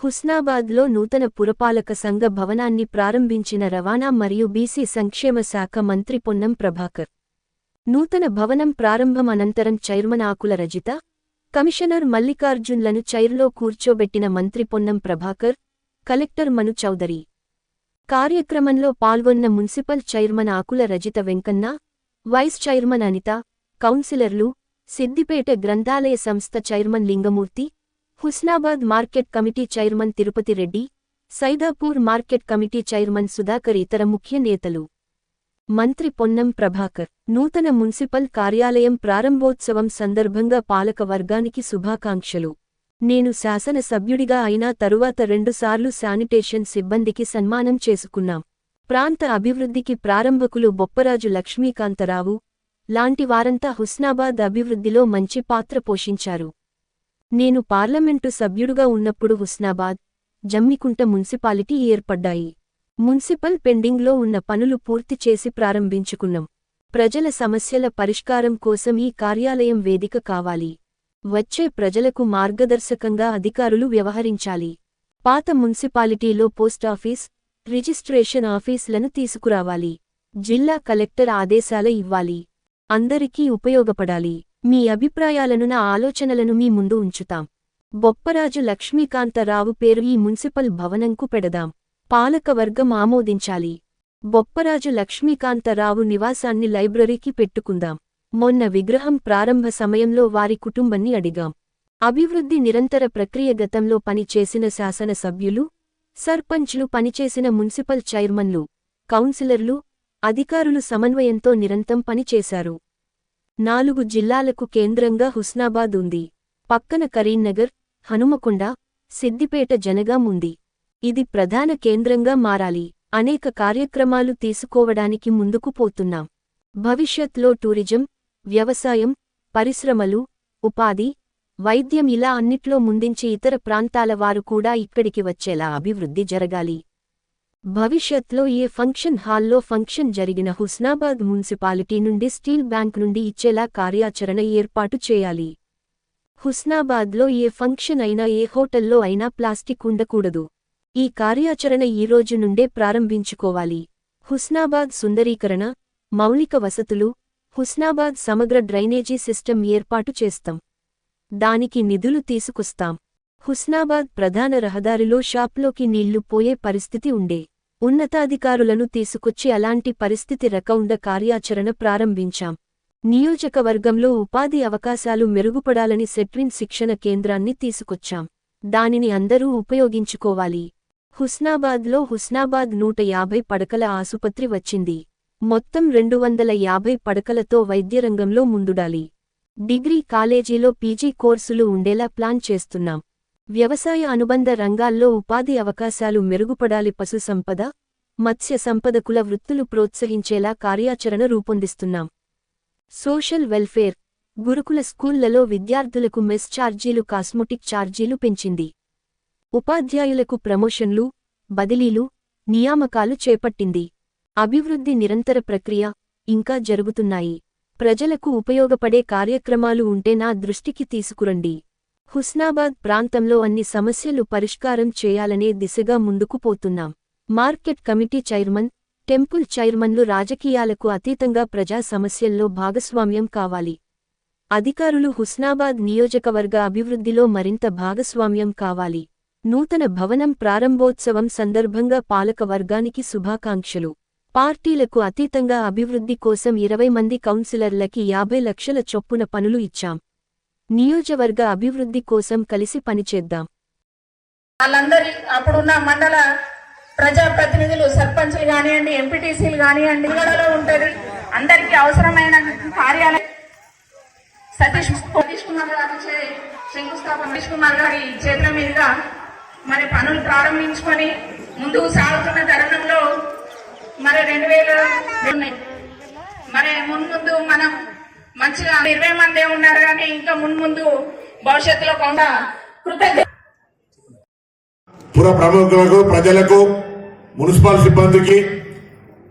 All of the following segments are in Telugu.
హుస్నాబాద్లో నూతన పురపాలక సంఘ భవనాన్ని ప్రారంభించిన రవాణా మరియు బీసీ సంక్షేమ శాఖ మంత్రి పొన్నం ప్రభాకర్. నూతన భవనం ప్రారంభం అనంతరం చైర్మన్ ఆకుల రజిత కమిషనర్ మల్లికార్జున్లను చైర్లో కూర్చోబెట్టిన మంత్రి పొన్నం ప్రభాకర్ కలెక్టర్ మను చౌదరి. కార్యక్రమంలో పాల్గొన్న municipal chairman Akula Rajitha Venkanna vice chairman Anitha కౌన్సిలర్లు సిద్దిపేట గ్రంథాలయ సంస్థ chairman Lingamurthy Husnabad market committee chairman Tirupati Reddy Saidapur market committee chairman Sudhakar ఇతర ముఖ్య నేతలు. మంత్రి పొన్నం ప్రభాకర్. నూతన మున్సిపల్ కార్యాలయం ప్రారంభోత్సవం సందర్భంగా పాలక వర్గానికి శుభాకాంక్షలు. నేను శాసనసభ్యుడిగా అయినా తరువాత రెండుసార్లు శానిటేషన్ సిబ్బందికి సన్మానం చేసుకున్నాం. ప్రాంత అభివృద్ధికి ప్రారంభకులు బొప్పరాజు లక్ష్మీకాంతరావు లాంటి వారంతా హుస్నాబాద్ అభివృద్ధిలో మంచి పాత్ర పోషించారు. నేను పార్లమెంటు సభ్యుడుగా ఉన్నప్పుడు హుస్నాబాద్ జమ్మికుంట మున్సిపాలిటీ ఏర్పడ్డాయి. మున్సిపల్ పెండింగ్లో ఉన్న పనులు పూర్తి చేసి ప్రారంభించుకున్నాం. ప్రజల సమస్యల పరిష్కారం కోసం ఈ కార్యాలయం వేదిక కావాలి. వచ్చే ప్రజలకు మార్గదర్శకంగా అధికారులు వ్యవహరించాలి. పాత మున్సిపాలిటీలో పోస్టాఫీస్ రిజిస్ట్రేషన్ ఆఫీసులను తీసుకురావాలి. జిల్లా కలెక్టర్ ఆదేశాల ఇవ్వాలి. అందరికీ ఉపయోగపడాలి. మీ అభిప్రాయాలను నా ఆలోచనలను మీ ముందు ఉంచుతాం. బొప్పరాజు లక్ష్మీకాంతరావు పేరు ఈ మున్సిపల్ భవనంకు పెడదాం. పాలకవర్గం ఆమోదించాలి. బొప్పరాజు లక్ష్మీకాంతరావు నివాసాన్ని లైబ్రరీకి పెట్టుకుందాం. మొన్న విగ్రహం ప్రారంభ సమయంలో వారి కుటుంబాన్ని అడిగాం. అభివృద్ధి నిరంతర ప్రక్రియ గతంలో పనిచేసిన శాసనసభ్యులు సర్పంచ్లు పనిచేసిన మున్సిపల్ చైర్మన్లు కౌన్సిలర్లు అధికారులు సమన్వయంతో నిరంతం పనిచేశారు. నాలుగు జిల్లాలకు కేంద్రంగా హుస్నాబాద్ ఉంది. పక్కన కరీంనగర్ హనుమకొండ సిద్దిపేట జనగాం ఉంది. ఇది ప్రధాన కేంద్రంగా మారాలి. అనేక కార్యక్రమాలు తీసుకోవడానికి ముందుకు పోతున్నాం. భవిష్యత్లో టూరిజం వ్యవసాయం పరిశ్రమలు ఉపాధి వైద్యం ఇలా అన్నిట్లో ముందించి ఇతర ప్రాంతాల వారు కూడా ఇక్కడికి వచ్చేలా అభివృద్ధి జరగాలి. భవిష్యత్లో ఏ ఫంక్షన్ హాల్లో ఫంక్షన్ జరిగిన హుస్నాబాద్ మున్సిపాలిటీ నుండి స్టీల్ బ్యాంక్ నుండి ఇచ్చేలా కార్యాచరణ ఏర్పాటు చేయాలి. హుస్నాబాద్లో ఏ ఫంక్షన్ అయినా ఏ హోటల్లో అయినా ప్లాస్టిక్ ఉండకూడదు. ఈ కార్యాచరణ ఈ రోజు నుండే ప్రారంభించుకోవాలి. హుస్నాబాద్ సుందరీకరణ మౌలిక వసతులు హుస్నాబాద్ సమగ్ర డ్రైనేజీ సిస్టమ్ ఏర్పాటు చేస్తాం. దానికి నిధులు తీసుకొస్తాం. హుస్నాబాద్ ప్రధాన రహదారిలో షాప్లోకి నీళ్ళు పోయే పరిస్థితి ఉండే. ఉన్నతాధికారులను తీసుకొచ్చి అలాంటి పరిస్థితి రకౌండ కార్యాచరణ ప్రారంభించాం. నియోజకవర్గంలో ఉపాధి అవకాశాలు మెరుగుపడాలని సెట్విన్ శిక్షణ కేంద్రాన్ని తీసుకొచ్చాం. దానిని అందరూ ఉపయోగించుకోవాలి. హుస్నాబాద్లో హుస్నాబాద్ నూట యాభై పడకల ఆసుపత్రి వచ్చింది. మొత్తం రెండు వందల యాభై పడకలతో వైద్యరంగంలో ముందుడాలి. డిగ్రీ కాలేజీలో పీజీ కోర్సులు ఉండేలా ప్లాన్ చేస్తున్నాం. వ్యవసాయ అనుబంధ రంగాల్లో ఉపాధి అవకాశాలు మెరుగుపడాలి పశు సంపద మత్స్య సంపద కుల వృత్తులు ప్రోత్సహించేలా కార్యాచరణ రూపొందిస్తున్నాం. సోషల్ వెల్ఫేర్ గురుకుల స్కూళ్ళలో విద్యార్థులకు మెస్ ఛార్జీలు కాస్మోటిక్ ఛార్జీలు పెంచింది. ఉపాధ్యాయులకు ప్రమోషన్లు బదిలీలు నియామకాలు చేపట్టింది. అభివృద్ధి నిరంతర ప్రక్రియ ఇంకా జరుగుతున్నాయి. ప్రజలకు ఉపయోగపడే కార్యక్రమాలు ఉంటే నా దృష్టికి తీసుకురండి. హుస్నాబాద్ ప్రాంతంలో అన్ని సమస్యలు పరిష్కారం చేయాలనే దిశగా ముందుకు పోతున్నాం. మార్కెట్ కమిటీ చైర్మన్ టెంపుల్ చైర్మన్లు రాజకీయాలకు అతీతంగా ప్రజా సమస్యల్లో భాగస్వామ్యం కావాలి. అధికారులు హుస్నాబాద్ నియోజకవర్గ అభివృద్ధిలో మరింత భాగస్వామ్యం కావాలి. నూతన భవనం ప్రారంభోత్సవం సందర్భంగా పాలక వర్గానికి శుభాకాంక్షలు. పార్టీలకు అతీతంగా అభివృద్ధి కోసం ఇరవై మంది కౌన్సిలర్లకి యాభై లక్షల చొప్పున పనులు ఇచ్చాం. నియోజకవర్గ అభివృద్ధి కోసం కలిసి పనిచేద్దాం. వాళ్ళందరి అప్పుడున్న మండల ప్రజాప్రతినిధులు సర్పంచులు కానివ్వండి ఎంపీటీసీలు కానివ్వండి గడలో ఉంటుంది. అందరికీ అవసరమైన కార్యాలయం. సతీష్ సతీష్ కుమార్ గారు శంకుస్థాపన సతీష్ కుమార్ గారి చేతుల మీదుగా మరి పనులు ప్రారంభించుకొని ముందుకు సాగుతున్న తరుణంలో మరి రెండు వేల ఉన్నాయి. మరి మున్ముందు మనం మంచిగా ఇరవై మందే ఉన్నారు కానీ ఇంకా మున్ముందు భవిష్యత్తులో కొంత కృతజ్ఞ పుర ప్రముఖులకు ప్రజలకు మున్సిపల్ సిబ్బందికి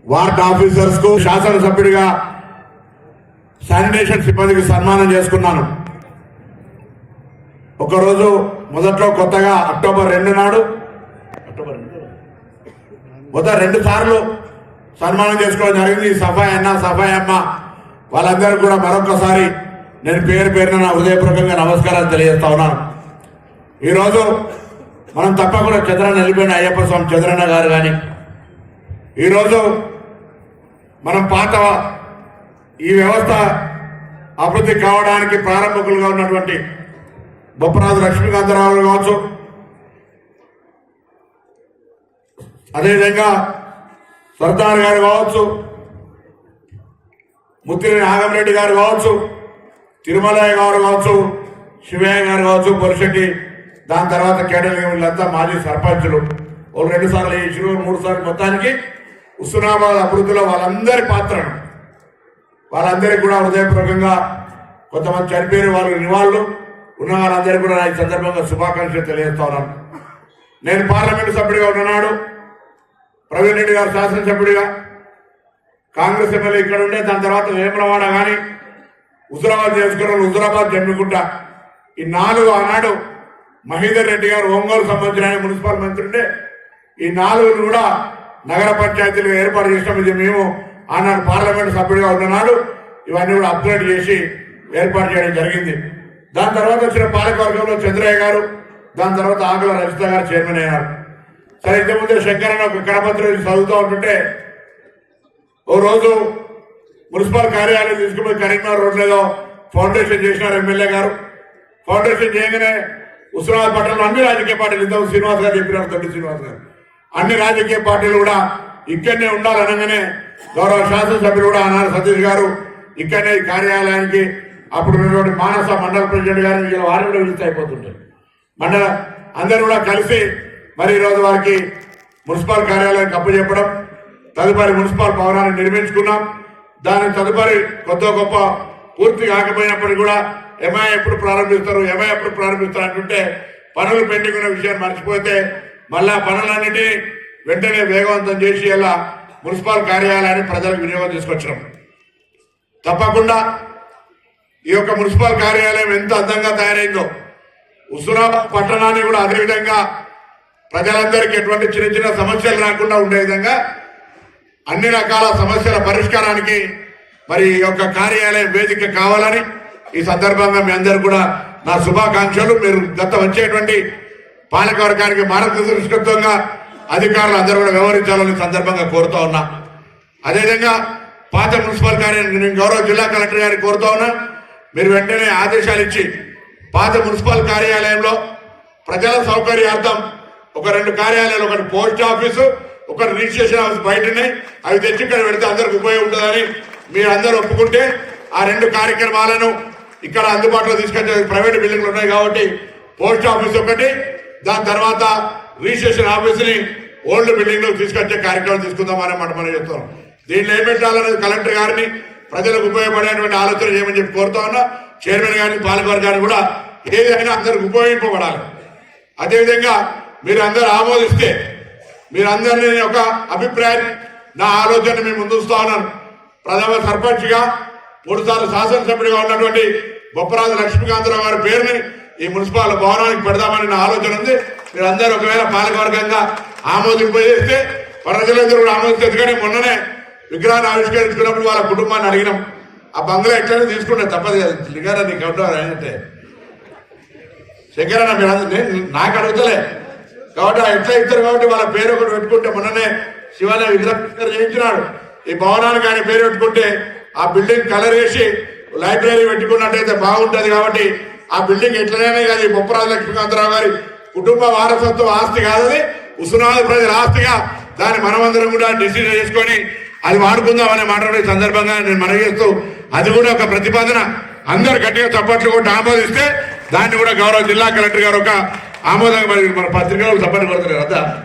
వార్డ్ ఆఫీసర్స్కు శాసనసభ్యుడిగా శానిటేషన్ సిబ్బందికి సన్మానం చేసుకున్నాను. ఒకరోజు మొదట్లో కొత్తగా అక్టోబర్ రెండు నాడు అక్టోబర్ మొదట రెండు సార్లు సన్మానం చేసుకోవడం జరిగింది. ఈ సఫాయి అన్న సఫాయి అమ్మ వాళ్ళందరూ కూడా మరొకసారి నేను పేరు పేరున నా హృదయపూర్వకంగా నమస్కారాలు తెలియజేస్తా ఉన్నాను. ఈరోజు మనం తప్పకుండా చంద్రన్న వెళ్ళిపోయిన అయ్యప్ప స్వామి చంద్రన్న గారు కానీ ఈరోజు మనం పాత ఈ వ్యవస్థ అభివృద్ధి కావడానికి ప్రారంభకులుగా ఉన్నటువంటి బొప్పరాజు లక్ష్మీకాంతరావు కావచ్చు. అదేవిధంగా సర్దార్ గారు కావచ్చు ముత్తిరి నాగంరెడ్డి గారు కావచ్చు తిరుమలయ్య గారు కావచ్చు శివయ్య గారు కావచ్చు పొరిశెట్టి దాని తర్వాత కేడలి వీళ్ళంతా మాజీ సర్పంచులు. వాళ్ళు రెండు సార్లు ఇచ్చిన మూడు సార్లు మొత్తానికి హుస్నాబాద్ అభివృద్ధిలో వాళ్ళందరి పాత్రను. వాళ్ళందరికీ కూడా హృదయపూర్వకంగా కొంతమంది చనిపోయిన వాళ్ళు నివాళులు. ఉన్న వాళ్ళందరికీ కూడా నా ఈ సందర్భంగా శుభాకాంక్షలు తెలియజేస్తా ఉన్నాను. నేను పార్లమెంటు సభ్యుడిగా ఉన్ననాడు ప్రవీణ్ రెడ్డి గారు శాసనసభ్యుడిగా. కాంగ్రెస్ ఎమ్మెల్యే ఇక్కడ ఉండే దాని తర్వాత వేమలవాడ కానీ హుజురాబాద్ చేసుకున్న హుజురాబాద్ జమ్మికుంట. ఈ నాలుగు ఆనాడు మహేందర్ రెడ్డి గారు ఒంగోలు సంబంధించిన మున్సిపల్ మంత్రి ఉండే ఈ నాలుగు కూడా నగర పంచాయతీలు ఏర్పాటు చేసినాం. ఇది మేము ఆనాడు పార్లమెంట్ సభ్యుడిగా ఉన్ననాడు ఇవన్నీ కూడా అప్గ్రేడ్ చేసి ఏర్పాటు చేయడం జరిగింది. దాని తర్వాత వచ్చిన పాలకవర్గంలో చంద్రయ్య గారు దాని తర్వాత ఆకుల రజిత గారు చైర్మన్ అయ్యారు. సరే ఇంతకుముందే శంకరన్న ఒక కరపత్ర చదువుతూ ఉంటుంటే ఓ రోజు మున్సిపల్ కార్యాలయం తీసుకుపోయి కరీంనగర్ రోడ్ ఫౌండేషన్ చేసినారు ఎమ్మెల్యే గారు. ఫౌండేషన్ చేయగానే ఉస్మానాబాద్ పట్టణంలో అన్ని రాజకీయ పార్టీలు ఇంతకు శ్రీనివాస్ గారు చెప్పినారు తొట్టి శ్రీనివాస్ గారు. అన్ని రాజకీయ పార్టీలు కూడా ఇక్కడనే ఉండాలనగానే గౌరవ శాసనసభ్యులు కూడా అన్నారు సతీష్ గారు. ఇక్కడనే ఈ కార్యాలయానికి అప్పుడు ఉన్నటువంటి మానస మండల ప్రెసిడెంట్ గారిని వీళ్ళ వారిని కూడా అయిపోతుంటారు మండల అందరూ కూడా కలిసి మరి ఈరోజు వారికి మున్సిపల్ కార్యాలయానికి అప్పచెప్పడం తదుపరి మున్సిపల్ భవనాన్ని నిర్మించుకున్నాం. దాని తదుపరి కొత్త గొప్ప పూర్తి కాకపోయినప్పటికీ కూడా ఎంఐ ఎప్పుడు ప్రారంభిస్తారు ఎంఐ ఎప్పుడు ప్రారంభిస్తారు అంటుంటే పనులు పెండింగ్ ఉన్న విషయాన్ని మర్చిపోతే మళ్ళా పనులన్నిటినీ వెంటనే వేగవంతం చేసి ఇలా మున్సిపల్ కార్యాలయాన్ని ప్రజలకు వినియోగం తీసుకొచ్చినాం. తప్పకుండా ఈ యొక్క మున్సిపల్ కార్యాలయం ఎంత అందంగా తయారైందో హుస్నాబాద్ పట్టణాన్ని కూడా అదేవిధంగా ప్రజలందరికీ ఎటువంటి చిన్న చిన్న సమస్యలు రాకుండా ఉండే విధంగా అన్ని రకాల సమస్యల పరిష్కారానికి మరి ఈ యొక్క కార్యాలయం వేదిక కావాలని ఈ సందర్భంగా మీ అందరు కూడా నా శుభాకాంక్షలు. మీరు గత వచ్చేటువంటి పాలకవర్గానికి మార్గదర్శకత్వంగా అధికారులు అందరూ కూడా వ్యవహరించాలని సందర్భంగా కోరుతా ఉన్నా. అదేవిధంగా పాత మున్సిపల్ కార్యాలయం నేను గౌరవ జిల్లా కలెక్టర్ గారికి కోరుతా ఉన్నా. మీరు వెంటనే ఆదేశాలు ఇచ్చి పాత మున్సిపల్ కార్యాలయంలో ప్రజల సౌకర్యార్థం ఒక రెండు కార్యాలయాలు ఒకటి పోస్ట్ ఆఫీసు ఒకటి రిజిస్ట్రేషన్ ఆఫీస్ బయట ఉన్నాయి అవి తెచ్చి ఇక్కడ పెడితే అందరికి ఉపయోగం ఉంటుందని మీరు అందరూ ఒప్పుకుంటే ఆ రెండు కార్యక్రమాలను ఇక్కడ అందుబాటులో తీసుకొచ్చే ప్రైవేట్ బిల్డింగ్లు ఉన్నాయి కాబట్టి పోస్ట్ ఆఫీస్ ఒకటి దాని తర్వాత రిజిస్ట్రేషన్ ఆఫీస్ని ఓల్డ్ బిల్డింగ్లో తీసుకొచ్చే కార్యక్రమం తీసుకుందామని మాట మనం చెప్తాం దీనిలో ఏం పెట్టాలనేది కలెక్టర్ గారిని ప్రజలకు ఉపయోగపడేటువంటి ఆలోచన చేయమని చెప్పి కోరుతా ఉన్నా. చైర్మన్ గారిని పాలకవర్గాన్ని కూడా ఏదైనా అందరికి ఉపయోగింపబడాలి. అదేవిధంగా మీరు అందరు ఆమోదిస్తే మీరందరినీ ఒక అభిప్రాయం నా ఆలోచన మేము ముందుస్తా ఉన్నాను. ప్రథమ సర్పంచ్గా మూడుసార్లు శాసనసభ్యుడిగా ఉన్నటువంటి బొప్పరాజు లక్ష్మీకాంతరావు గారి పేరుని ఈ మున్సిపల్ భవనానికి పెడదామని నా ఆలోచన ఉంది. మీరందరూ ఒకవేళ పాలకవర్గంగా ఆమోదింపజేస్తే ప్రజలందరూ కూడా ఆమోదిస్తే కానీ మొన్ననే విగ్రహాన్ని ఆవిష్కరించుకున్నప్పుడు వాళ్ళ కుటుంబాన్ని అడిగినాం. ఆ బంగ్లా ఎట్లయినా తీసుకుంటే తప్పదు కదా. లింగారా నీకు ఉంటారు అంటే. శంకరన్న మీరు నాకు అడుగుతలే కాబట్టి ఆ ఎట్లా ఇద్దరు కాబట్టి వాళ్ళ పేరు ఒకటి పెట్టుకుంటే మొన్ననే శివాలయ విగ్రహం చేయించినాడు. ఈ భవనానికి ఆయన పేరు పెట్టుకుంటే ఆ బిల్డింగ్ కలర్ వేసి లైబ్రరీ పెట్టుకున్నట్టయితే బాగుంటది కాబట్టి ఆ బిల్డింగ్ ఎట్లనే కాదు. ఈ బొప్పరాజు లక్ష్మీకాంతరావు గారి కుటుంబ వారసత్వ ఆస్తి కాదని ఉసునాది ప్రజల ఆస్తిగా దాన్ని మనమందరం కూడా డిసిజన్ చేసుకొని అది వాడుకుందామనే మాట్లాడే సందర్భంగా నేను మనవి చేస్తూ అది కూడా ఒక ప్రతిపాదన. అందరు గట్టిగా చప్పట్లు కొట్టి ఆమోదిస్తే దాన్ని కూడా గౌరవ జిల్లా కలెక్టర్ గారు ఒక ఆమోదంగా మన పత్రికలు చప్పట్లు కొడుతున్నారు కదా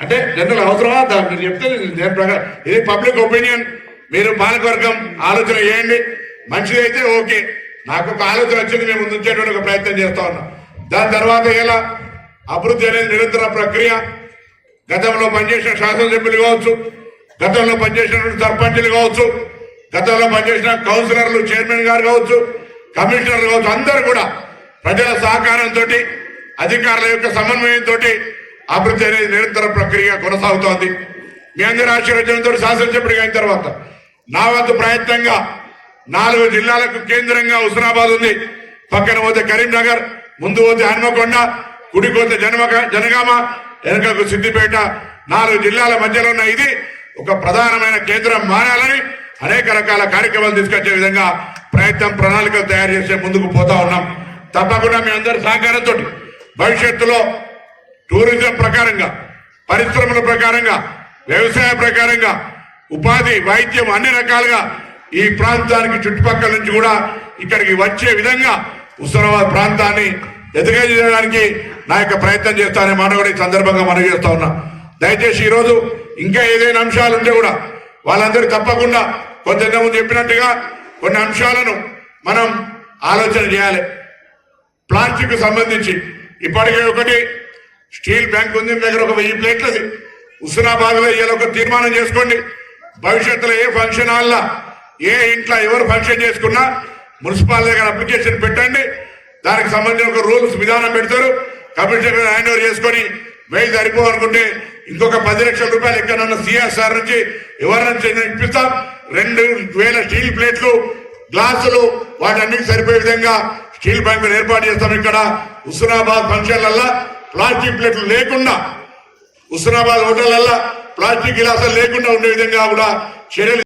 అంటే జనరల్ అవసరమా? దా- మీరు చెప్తే నేను దేని ప్రకారం ఇది పబ్లిక్ ఒపీనియన్. మీరు పాలకవర్గం ఆలోచన చేయండి. మంచిదైతే ఓకే. నాకు ఒక ఆలోచన వచ్చింది మేము ముందు ఉంచేటువంటి ఒక ప్రయత్నం చేస్తా ఉన్నాం. దాని తర్వాత ఎలా? అభివృద్ధి అనేది నిరంతర ప్రక్రియ. గతంలో పనిచేసిన శాసనసభ్యులు కావచ్చు గతంలో పనిచేసిన సర్పంచులు కావచ్చు గతంలో పనిచేసిన కౌన్సిలర్లు చైర్మన్ గారు కావచ్చు కమిషనర్లు కావచ్చు అందరూ కూడా ప్రజల సహకారంతో అధికారుల యొక్క సమన్వయంతో అభివృద్ధి అనేది నిరంతర ప్రక్రియ కొనసాగుతోంది. మీ అందరి ఆశీర్వచనంతో శాసనసభ్యుడిగా అయిన తర్వాత నా వంతు ప్రయత్నంగా నాలుగు జిల్లాలకు కేంద్రంగా హుస్నాబాద్ ఉంది. పక్కన పోతే కరీంనగర్ ముందు పోతే హన్మకొండ కుడి పోతే జనమక జనగామ వెనకకు సిద్దిపేట నాలుగు జిల్లాల మధ్యలో ఉన్న ఇది ఒక ప్రధానమైన కేంద్రం మారాలని అనేక రకాల కార్యక్రమాలు తీసుకొచ్చే విధంగా ప్రయత్నం ప్రణాళికలు తయారు చేసే ముందుకు పోతా ఉన్నాం. తప్పకుండా మీ అందరి సహకారంతో భవిష్యత్తులో టూరిజం ప్రకారంగా పరిశ్రమల ప్రకారంగా వ్యవసాయ ప్రకారంగా ఉపాధి వైద్యం అన్ని రకాలుగా ఈ ప్రాంతానికి చుట్టుపక్కల నుంచి కూడా ఇక్కడికి వచ్చే విధంగా హుస్నాబాద్ ప్రాంతాన్ని ఎదగజేయడానికి నా యొక్క ప్రయత్నం చేస్తానని మాట కూడా ఈ సందర్భంగా మనం చేస్తా ఉన్నా. దయచేసి ఈరోజు ఇంకా ఏదైనా అంశాలు ఉంటే కూడా వాళ్ళందరూ తప్పకుండా కొంతమంది చెప్పినట్టుగా కొన్ని అంశాలను మనం ఆలోచన చేయాలి. ప్లాస్టిక్ సంబంధించి ఇప్పటికే ఒకటి స్టీల్ బ్యాంక్ ఉంది దగ్గర ఒక వెయ్యి ప్లేట్లది హుస్నాబాద్లో ఇవాళ ఒక తీర్మానం చేసుకోండి. భవిష్యత్తులో ఏ ఫంక్షన్ హాల్లో ఏ ఇంట్లో ఎవరు ఫంక్షన్ చేసుకున్నా మున్సిపాల్ దగ్గర అప్లికేషన్ పెట్టండి. దానికి సంబంధించిన ఒక రూల్స్ విధానం పెడతారు. కమిషనర్ హ్యాండ్ ఓవర్ చేసుకొని వెయ్యి సరిపోవాలనుకుంటే ఇంకొక పది లక్షల రూపాయలు ఎక్కడన్నా సిఎస్ఆర్ నుంచి ఎవరి నుంచి ఇప్పిస్తాం. రెండు వేల స్టీల్ ప్లేట్లు గ్లాసులు వాటన్నిటికి సరిపోయే విధంగా స్టీల్ బ్యాంకులు ఏర్పాటు చేస్తాం ఇక్కడ. హుస్నాబాద్ ఫంక్షన్లల్లా ప్లాస్టిక్ ప్లేట్లు లేకుండా హుస్నాబాద్ హోటళ్ళల్లా ప్లాస్టిక్ గిలాసాలు లేకుండా ఉండే విధంగా కూడా చర్యలు